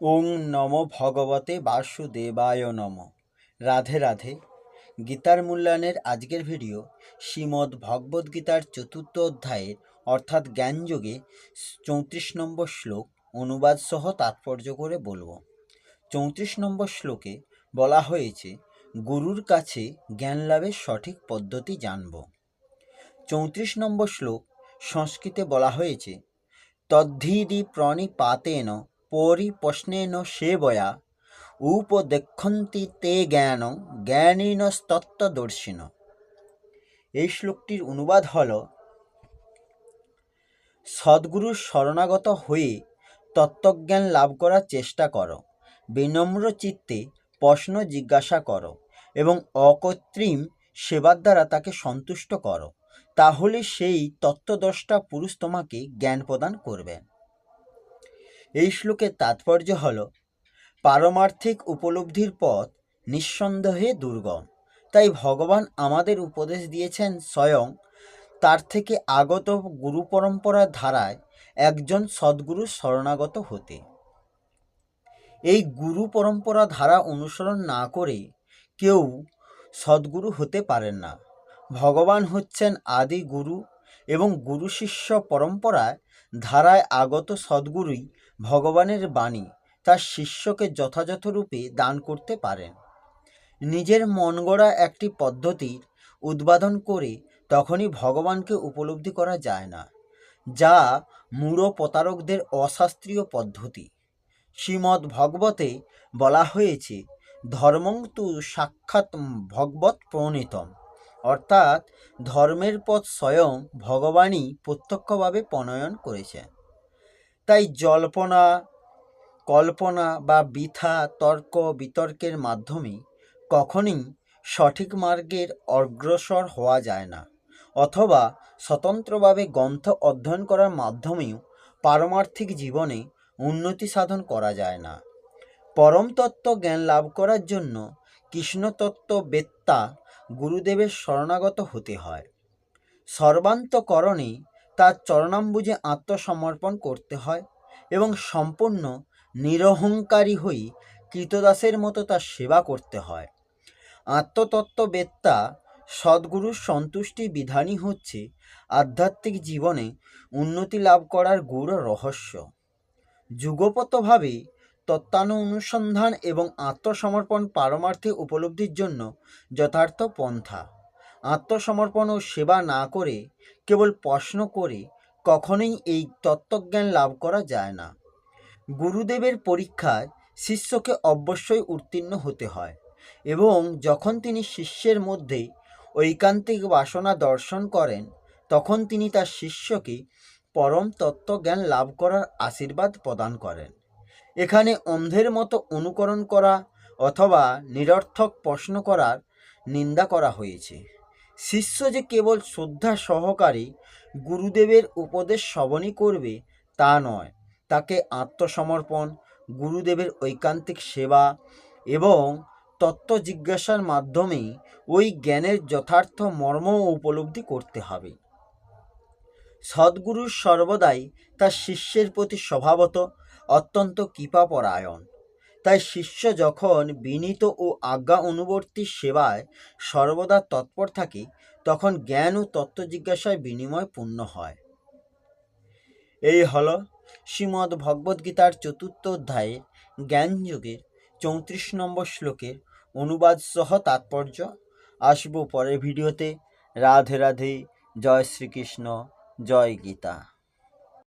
ওং নম ভগবতে বাসুদেবায় নম। রাধে রাধে। গীতার মূল্যায়নের আজকের ভিডিও শ্রীমদ্ ভগবদ্ গীতার চতুর্থ অধ্যায়ের অর্থাৎ জ্ঞানযোগে চৌত্রিশ নম্বর শ্লোক অনুবাদ সহ তাৎপর্য করে বলব। চৌত্রিশ নম্বর শ্লোকে বলা হয়েছে, গুরুর কাছে জ্ঞান লাভের সঠিক পদ্ধতি জানব। চৌত্রিশ নম্বর শ্লোক সংস্কৃতে বলা হয়েছে, তদ্ধিদি প্রণিপাতেন পরিপ্রশ্নেন সেবয়া উপদেক্ষন্তি তে জ্ঞান জ্ঞানীনস্তত্ত্বদর্শিন এই শ্লোকটির অনুবাদ হল সদ্গুরুর শরণাগত হয়ে তত্ত্বজ্ঞান লাভ করার চেষ্টা করো বিনম্র চিত্তে প্রশ্ন জিজ্ঞাসা করো এবং অকৃত্রিম সেবার দ্বারা তাকে সন্তুষ্ট করো তাহলে সেই তত্ত্বদষ্টা পুরুষ তোমাকে জ্ঞান প্রদান করবেন এই শ্লোকের তাৎপর্য হল, পারমার্থিক উপলব্ধির পথ নিঃসন্দেহে দুর্গম। তাই ভগবান আমাদের উপদেশ দিয়েছেন স্বয়ং তার থেকে আগত গুরু পরম্পরার ধারায় একজন সদ্গুরু শরণাগত হতে। এই গুরু পরম্পরা ধারা অনুসরণ না করে কেউ সদ্গুরু হতে পারেন না। ভগবান হচ্ছেন আদি গুরু এবং গুরু শিষ্য পরম্পরায় ধারায় আগত সদ্গুরুই ভগবানের বাণী তার শিষ্যকে যথাযথরূপে দান করতে পারেন। নিজের মন গড়া একটি পদ্ধতির উদ্বোধন করে তখনই ভগবানকে উপলব্ধি করা যায় না, যা মূঢ় প্রতারকদের অশাস্ত্রীয় পদ্ধতি। শ্রীমদ্ ভগবতে বলা হয়েছে, ধর্মং তু সাক্ষাৎ ভগবত প্রণীতম। অর্থাৎ ধর্মের পথ স্বয়ং ভগবানই প্রত্যক্ষভাবে প্রণয়ন করেছে। তাই জল্পনা, কল্পনা বা বৃথা তর্ক বিতর্কের মাধ্যমে কখনই সঠিক মার্গের অগ্রসর হওয়া যায় না, অথবা স্বতন্ত্রভাবে গ্রন্থ অধ্যয়ন করার মাধ্যমেও পারমার্থিক জীবনে উন্নতি সাধন করা যায় না। পরম তত্ত্ব জ্ঞান লাভ করার জন্য কৃষ্ণতত্ত্ব বেত্তা গুরুদেবের শরণাগত হতে হয়। সর্বান্তকরণে তার চরণাম্বুজে আত্মসমর্পণ করতে হয় এবং সম্পূর্ণ নিরহংকারী হয়ে কৃতদাসের মতো তার সেবা করতে হয়। আত্মতত্ত্ববেত্তা সদ্গুরুর সন্তুষ্টি বিধানই হচ্ছে আধ্যাত্মিক জীবনে উন্নতি লাভ করার গূঢ় রহস্য। যুগপতভাবে তত্ত্বানু অনুসন্ধান এবং আত্মসমর্পণ পারমার্থিক উপলব্ধির জন্য যথার্থ পন্থা। আত্মসমর্পণ ও সেবা না করে, কেবল প্রশ্ন করে, কখনোই এই তত্ত্বজ্ঞান লাভ করা যায় না। গুরুদেবের পরীক্ষায় শিষ্যকে অবশ্যই উত্তীর্ণ হতে হয় এবং যখন তিনি শিষ্যের মধ্যে ঐকান্তিক বাসনা দর্শন করেন, তখন তিনি তার শিষ্যকে পরম তত্ত্বজ্ঞান লাভ করার আশীর্বাদ প্রদান করেন। এখানে অন্ধের মতো অনুকরণ করা অথবা নিরর্থক প্রশ্ন করার নিন্দা করা হয়েছে। শিষ্য যে কেবল শ্রদ্ধা সহকারে গুরুদেবের উপদেশ শ্রবণই করবে তা নয়, তাকে আত্মসমর্পণ, গুরুদেবের ঐকান্তিক সেবা এবং তত্ত্ব জিজ্ঞাসার মাধ্যমে ওই জ্ঞানের যথার্থ মর্ম উপলব্ধি করতে হবে। সদ্গুরু সর্বদাই তার শিষ্যের প্রতি স্বভাবত, অত্যন্ত কৃপাপরায়ণ। তাই শিষ্য যখন বিনীত ও আজ্ঞা অনুবর্তী সেবায় সর্বদা তৎপর থাকে, তখন জ্ঞান ও তত্ত্ব জিজ্ঞাসায় বিনিময় পূর্ণ হয়। এই হল শ্রীমদ্ ভগবদ্গীতার চতুর্থ অধ্যায়ে জ্ঞানযোগের চৌত্রিশ নম্বর শ্লোকের অনুবাদ সহ তাৎপর্য। আসব পরের ভিডিওতে। রাধে রাধে। জয় শ্রীকৃষ্ণ। জয় গীতা।